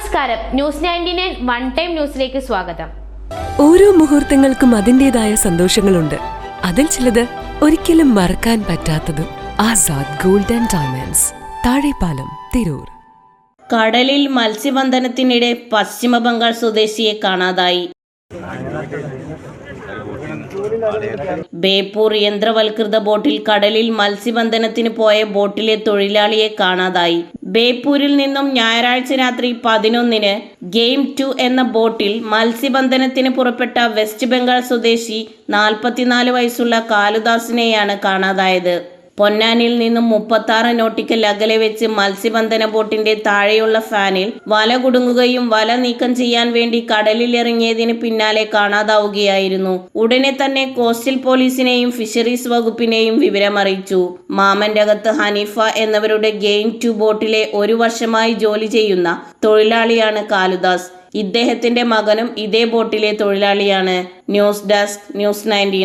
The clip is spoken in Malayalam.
നമസ്കാരം. News ninety nine one time ന്യൂസിലേക്ക് സ്വാഗതം. ഓരോ മുഹൂർത്തങ്ങൾക്കും അതിന്റെതായ സന്തോഷങ്ങളുണ്ട്. അതിൽ ചിലത് ഒരിക്കലും മറക്കാൻ പറ്റാത്തതും ആസാദ് ഗോൾഡൻ ഡയമണ്ട്സ് താഴെപ്പാലം തിരൂർ. കടലിൽ മത്സ്യബന്ധനത്തിനിടെ പശ്ചിമ ബംഗാൾ സ്വദേശിയെ കാണാതായി. ബേപ്പൂർ യന്ത്രവൽകൃത ബോട്ടിൽ കടലിൽ മത്സ്യബന്ധനത്തിന് പോയ ബോട്ടിലെ തൊഴിലാളിയെ കാണാതായി. ബേപ്പൂരിൽ നിന്നും ഞായറാഴ്ച രാത്രി പതിനൊന്നിന് ഗെയിം ടു എന്ന ബോട്ടിൽ മത്സ്യബന്ധനത്തിന് പുറപ്പെട്ട വെസ്റ്റ് ബംഗാൾ സ്വദേശി നാൽപ്പത്തിനാല് വയസ്സുള്ള കാലുദാസിനെയാണ് കാണാതായത്. പൊന്നാനിൽ നിന്നും മുപ്പത്താറ് നോട്ടിക്കൽ അകലെ വെച്ച് മത്സ്യബന്ധന ബോട്ടിന്റെ താഴെയുള്ള ഫാനിൽ വല കുടുങ്ങുകയും വല നീക്കം ചെയ്യാൻ വേണ്ടി കടലിൽ ഇറങ്ങിയതിന് പിന്നാലെ കാണാതാവുകയായിരുന്നു. ഉടനെ തന്നെ കോസ്റ്റൽ പോലീസിനെയും ഫിഷറീസ് വകുപ്പിനെയും വിവരമറിയിച്ചു. മാമന്റകത്ത് ഹനീഫ എന്നവരുടെ ഗെയിം ടു ബോട്ടിലെ ഒരു വർഷമായി ജോലി ചെയ്യുന്ന തൊഴിലാളിയാണ് കാലുദാസ്. ഇദ്ദേഹത്തിന്റെ മകനും ഇതേ ബോട്ടിലെ തൊഴിലാളിയാണ്. News desk news ninety